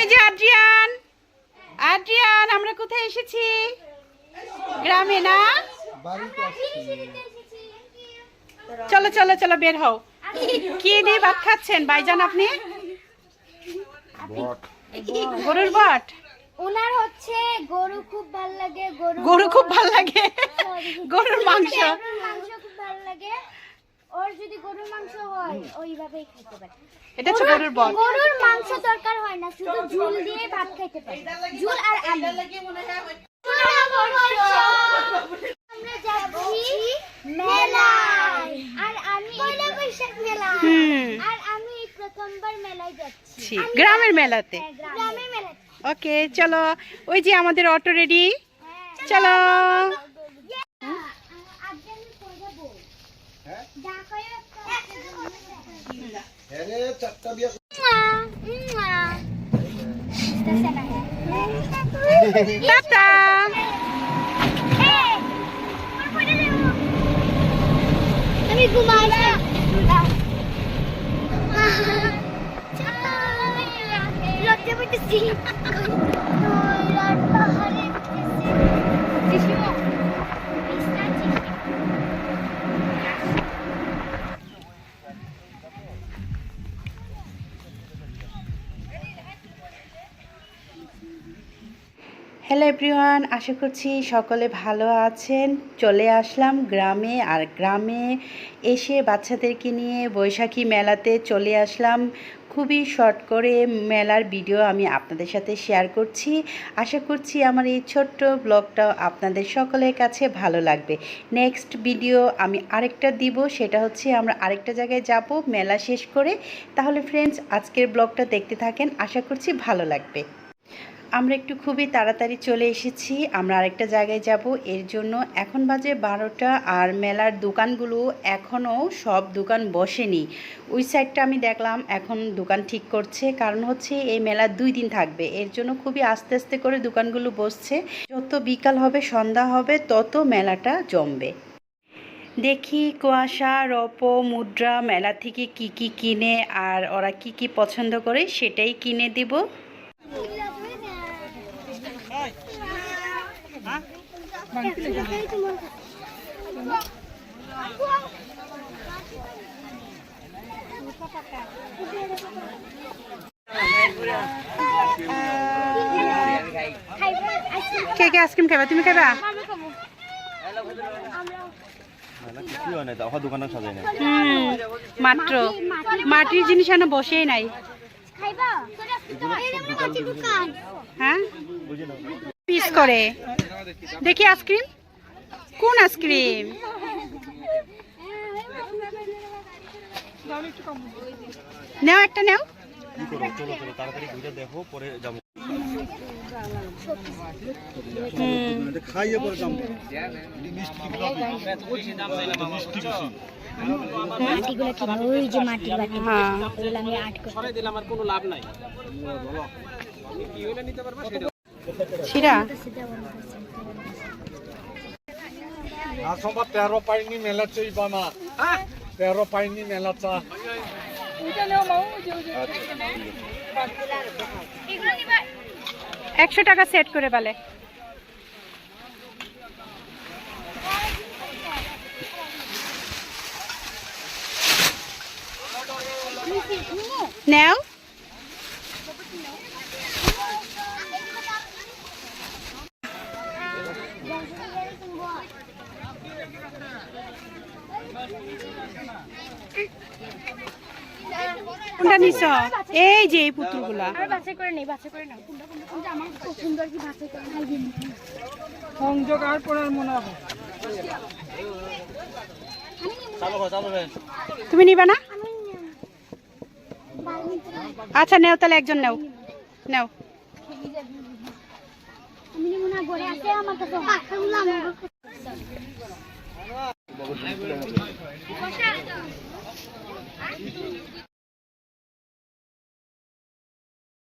এই যে Adrian. Adrian আমরা কোথায় এসেছি? গ্রামে না? চলো চলো চলো বের হও। কি দিয়ে ভাত খাচ্ছেন ভাইজান আপনি? গরুর বট? ওনার হচ্ছে গরু খুব ভালো লাগে গরু গরু খুব ভালো লাগে। গরুর মাংস। মাংস খুব ভালো লাগে। যদি গরুর মাংস হয় ওইভাবেই খেতে পারে। এটা হচ্ছে গরুর বট গরুর মাংস দরকার হয় না শুধু ঝুল দিয়ে ভাত খেতে পারে। ঝুল আর আলু। আমরা যাচ্ছি মেলায়। আর আমি পয়লা বৈশাখ মেলা। হুম। আর আমি প্রথমবার মেলায় যাচ্ছি। গ্রামের মেলাতে? হ্যাঁ, গ্রামের। মেলায় ওকে চলো ওই যে আমাদের অটো রেডি। হ্যাঁ। চলো আজকে আমি কই যাব যা কই টাটা আমি ঘুমাই না লজ্জা পেতেছি হ্যালো এভরিওয়ান আশা করছি সকলে ভালো আছেন। চলে আসলাম গ্রামে আর গ্রামে এসে বাচ্চাদেরকে নিয়ে বৈশাখী মেলাতে চলে আসলাম। খুবই শর্ট করে মেলার ভিডিও আমি আপনাদের সাথে শেয়ার করছি। আশা করছি আমার এই ছোট্ট ব্লগটা আপনাদের সকলের কাছে ভালো লাগবে। নেক্সট ভিডিও আমি আরেকটা দিব, সেটা হচ্ছে আমরা আরেকটা জায়গায় যাব, মেলা শেষ করে। তাহলে ফ্রেন্ডস আজকের ব্লগটা দেখতে থাকেন। আশা করছি ভালো লাগবে। আমরা একটু খুবই তাড়াতাড়ি চলে এসেছি। আমরা আরেকটা জায়গায় যাব। এর জন্য এখন বাজে বারোটা আর মেলার দোকানগুলো এখনও সব দোকান বসেনি। ওই সাইডটা আমি দেখলাম, এখন দোকান ঠিক করছে। কারণ হচ্ছে এই মেলা দুই দিন থাকবে। এর জন্য খুবই আস্তে আস্তে করে দোকানগুলো বসছে। যত বিকাল হবে, সন্ধ্যা হবে, তত মেলাটা জমবে। দেখি কুয়াশা রপ মুদ্রা মেলা থেকে কি কি কিনে আর ওরা কি কি পছন্দ করে সেটাই কিনে দিব। কে কে আইসক্রিম খাবা তুমি খাবা মাত্র। মাটির জিনিস এখনও বসেই নাই। হ্যাঁ? পিস করে। দেখি আইসক্রিম। কোন আইসক্রিম? নেও একটা নেও। মাটিগুলো আমি আর্ট করব শিরা না সোমবার তেরো পাইনি মেলা চইবা মা তেরো পাইনি মেলা চা একশো টাকা সেট করে বলে। নেও। কোনটা নিছ? এই যে এই পুতুলগুলা। দিন সংযোগ আর পড়ার মনে হবে। তুমি নিবা না? আচ্ছা নেও তাহলে একজন নেও। নেও।